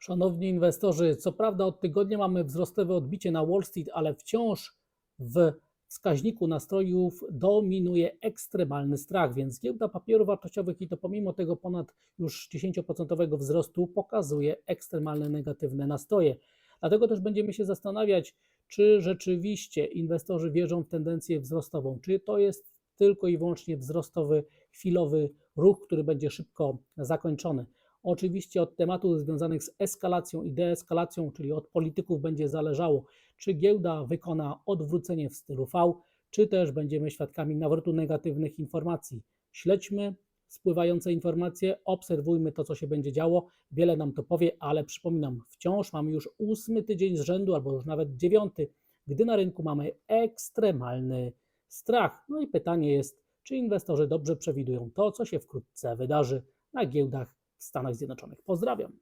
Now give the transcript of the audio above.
Szanowni inwestorzy, co prawda od tygodnia mamy wzrostowe odbicie na Wall Street, ale wciąż w wskaźniku nastrojów dominuje ekstremalny strach, więc giełda papierów wartościowych i to pomimo tego ponad już 10% wzrostu pokazuje ekstremalne negatywne nastroje. Dlatego też będziemy się zastanawiać, czy rzeczywiście inwestorzy wierzą w tendencję wzrostową, czy to jest tylko i wyłącznie wzrostowy, chwilowy ruch, który będzie szybko zakończony. Oczywiście od tematów związanych z eskalacją i deeskalacją, czyli od polityków, będzie zależało, czy giełda wykona odwrócenie w stylu V, czy też będziemy świadkami nawrotu negatywnych informacji. Śledźmy spływające informacje, obserwujmy to, co się będzie działo. Wiele nam to powie, ale przypominam, wciąż mamy już ósmy tydzień z rzędu, albo już nawet dziewiąty, gdy na rynku mamy ekstremalny strach. No i pytanie jest, czy inwestorzy dobrze przewidują to, co się wkrótce wydarzy na giełdach Stanach Zjednoczonych. Pozdrawiam.